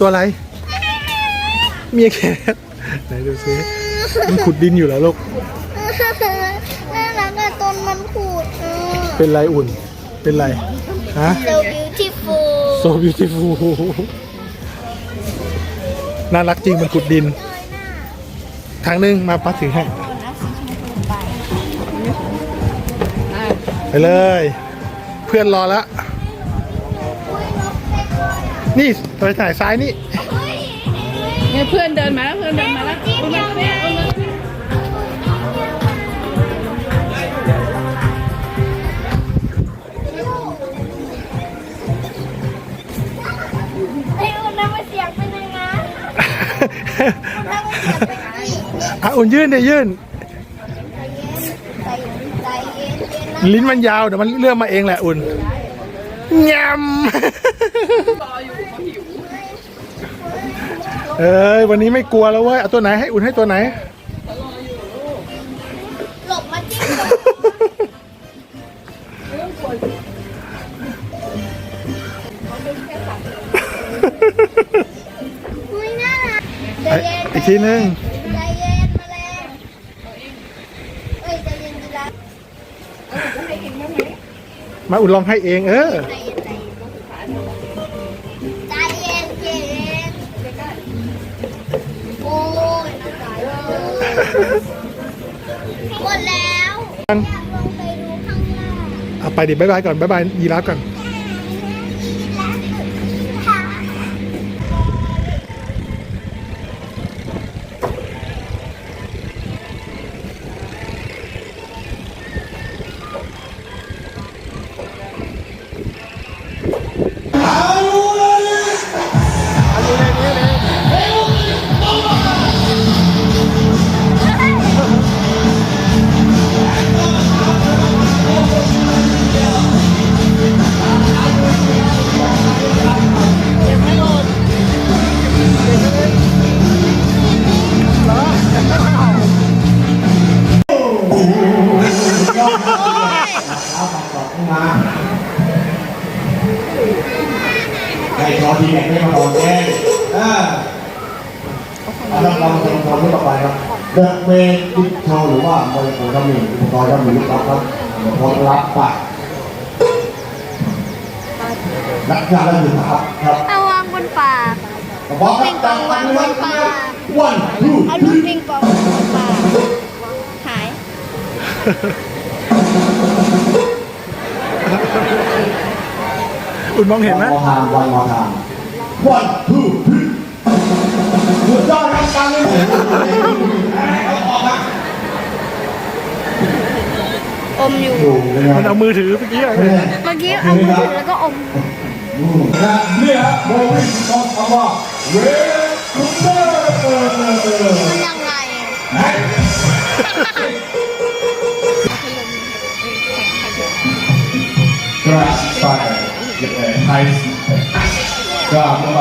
ตัวอะไร เมียแคทไหนดูซิมันขุดดินอยู่แล้วลูก น่ารักอะต้นมันขูดเออเป็นไรอุ่น เป็นไร ฮะ so beautiful so beautiful น่ารักจริงมันขุดดิน ทางหนึงมาปัดถึงให้ ไปเลย เพื่อนรอแล้ว นี่ไปถ่ายซ้ายนี่เนี่ยเพื่อนเดินมาแล้วเพื่อนเดินมาแล้วเอามาเนี่ยเอามาไอ้อุ่นน้ำมันเสียงเป็นยังไงน้ำมันเสียงเป็นยังไงอะอุ่นยื่นเดี๋ยวยื่น ใจเย็นใจเย็นใจเย็นนะลิ้นมันยาวเดี๋ยวมันเลื่อนมาเองแหละอุ่นยำ เอ้ยวันนี้ไม่กลัวแล้วเว้ยเอาตัวไหนให้อุ่นให้ตัวไหน หลบมาจิ้มก่อนอุ้ยน่ารักใจเย็นอีกทีนึงใจเย็นมาแรงเอ้ยใจเย็นดีละมาอุ่นลองให้เองเออ ใจเย็น หมดแล้วอยากลงไปดูข้างล่าง เอาไปดิบายบายก่อนบายบายยีราฟก่อน ไก่ทอทีเนี่ยไม่มาบอกแน่อ่าเราเราเราทำเรื่องต่อไปครับเดอะเมนดิจิทัลหรือว่าโมเดลทำหนึ่งอุปกรณ์ทำหนึ่งรับครับพร้อมรับปากนักการและหนึ่งนะครับครับเอาวางบนปากพร้อมครับตั้งวันวันวันทูเอาลูกปิงปองวางบนปากหาย อุ่นมองเห็นไหมวันทางวันวาทางวันทูสุดยอดครับการเล่นเอาออกมาอมอยู่อยู่เลยมันนะเอามือถือเมื่อกี้อะเมื่อกี้เอามือถือแล้วก็อมนะนี่ฮะโมวิสต้องคำว่าเวคุเต กราบลงไป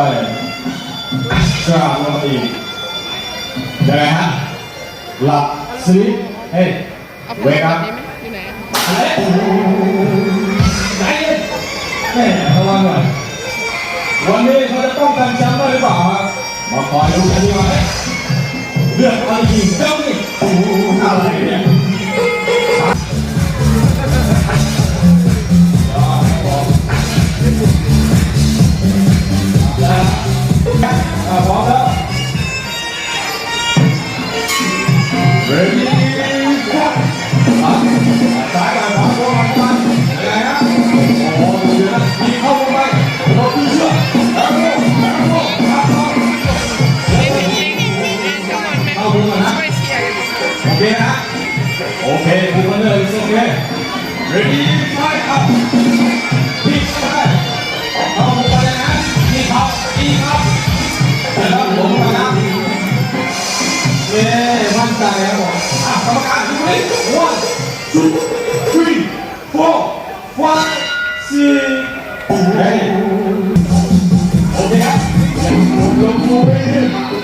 กราบลงไปอีกยังไงฮะหลับสลีปเฮ้ยเวกับไหนไหนแม่ระวังหน่อยวันนี้เขาจะป้องกันแชมป์ได้หรือเปล่าฮะมาคอยดูกันดีกว่าเลือกอะไรยิงเจ้านี่อะไรเนี่ย ครับอีครับแล้วลงมานะเย้มั่นใจครับผมอะกรรมการดูนี่ one two three four five six โอเคครับลงมือ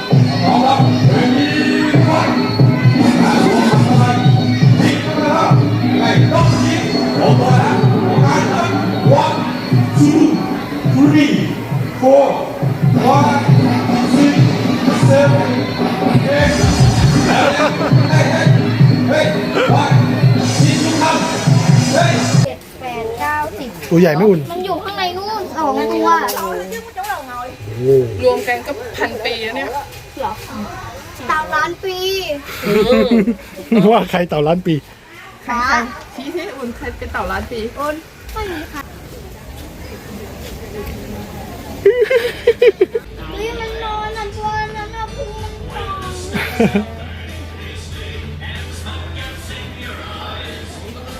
ตัวใหญ่ไม่อุ่น มันอยู่ข้างในนู่นสองตัวโอ้รวมกันก็พันปีแล้วเนี่ยเต่าล้านปีว่าใครเต่าล้านปีฟ้าชี้ที่อุ่นใครเป็นเต่าล้านปีโอนไม่มีค่ะเฮ้ยมันนอนอะตัวนั้นอะพุงมันนอน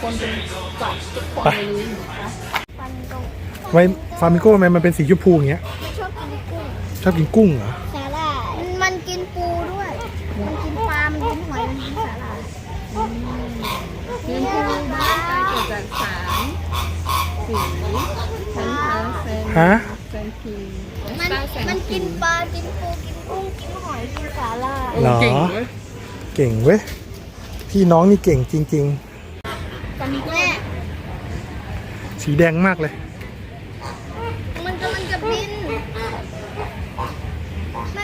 คนเป็นสัตว์ทุกคนเลยรู้ฟันตรง ไว้ฟาร์มิโก้ทำไมมันเป็นสีชมพูอย่างเงี้ย มันชอบกินกุ้งชอบกินกุ้งเหรอ สาหร่ายมันกินปูด้วย มันกินปลา มันกินหอย มันกินสาหร่ายเนื้อผู้ได้เกิดจากสารสีชั้นพาเซนฮะ เซนทีมันมันกินปลา กินปู กินกุ้ง กินหอย กินสาหร่ายเหรอ เก่งเว้ยเก่งเว้ย พี่น้องนี่เก่งจริงตอนนี้ก็แม่ ๆ สีแดงมากเลย มันกำลังจะบิน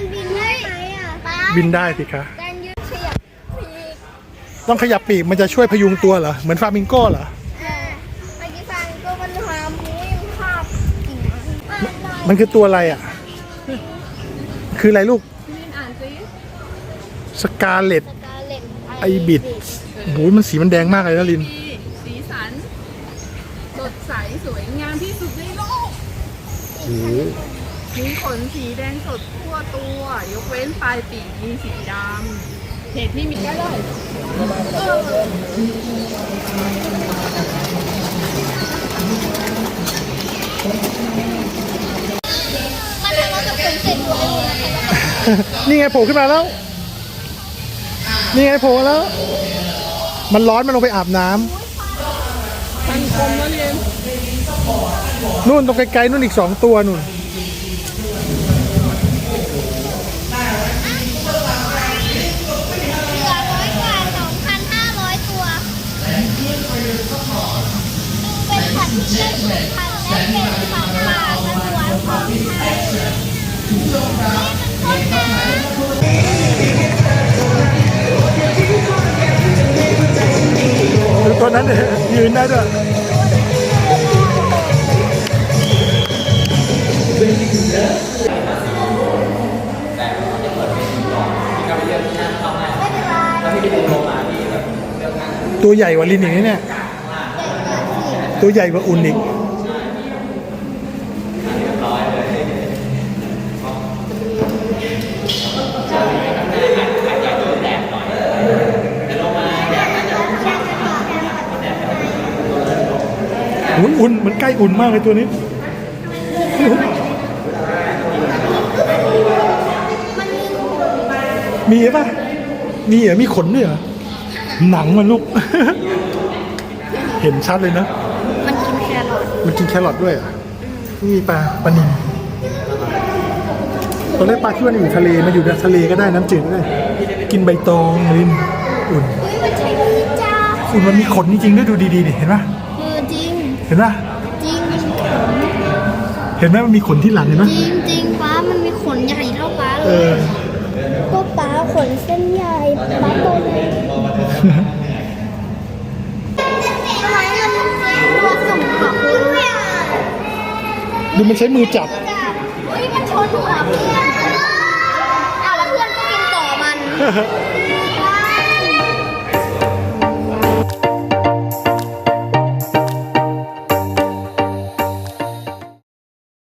มันบินได้ไหมอะป้าบินได้สิคะ การยืดเฉียบปีกต้องขยับปีกมันจะช่วยพยุงตัวเหรอ เหมือนฟาร์มิงโก้เหรอ เออเมื่อกี้ฟังก็มันหาหมูยังคาบกิ่งไม้มันคือตัวอะไรอะ คืออะไรลูกพี่ลินอ่านสิสกาเลต สกาเล็ตไอบิดโอ้ยมันสีมันแดงมากเลยนะลิน มีสีสัน สดใส สวยงามที่สุดในโลก โอ้โห มีขนสีแดงสดทั่วตัว ยกเว้นปลายปีกมีสีดำเหตุที่มีก็ได้มันทำเราจะเป็นเสร็จหมดเลยนี่ไงโผล่ขึ้นมาแล้ว นี่ไงโผล่แล้ว มันร้อนมันลงไปอาบน้ำพันคมแล้วเรียนนู่นตรงไกลๆนู่นอีกสองตัวนู่น เป็นสัตว์ที่ได้สูญพันธุ์และเป็นสัตว์ป่าสงวนของไทยนี่มันต้นน้ำดูตัวนั้นเนี่ยยืนได้ด้วยตัวใหญ่กว่าลินอีกนะเนี่ย ตัวใหญ่กว่าอุ่นอีกอุ่นอุ่นมันใกล้อุ่นมากเลยตัวนี้มีป่ะ มีเหรอมีขนด้วยเหรอ หนังมันลูก เห็นชัดเลยนะ มันกินแครอท มันกินแครอทด้วยเหรอะมีปลาปลานิลตอนแรกปลาที่มันอยู่ทะเลมาอยู่ในทะเลก็ได้น้ำจืดก็ได้กินใบตองลินอุ่นเฮ้ยมันใช้มือจ้าอุ่นมันมีขนจริงๆด้วยดูดีๆดิเห็นปะเออจริงเห็นปะจริงเห็นไหมมันมีขนที่หลังเห็นปะจริงจริงป้ามันมีขนใหญ่เท่าป้าเอเลยอก็ป้าขนเส้นใหญ่ป้าโตเลย ดูมันใช้มือจับเฮ้ยมันชนหัวเพื่อนอ้าวแล้วเพื่อนก็กินต่อมัน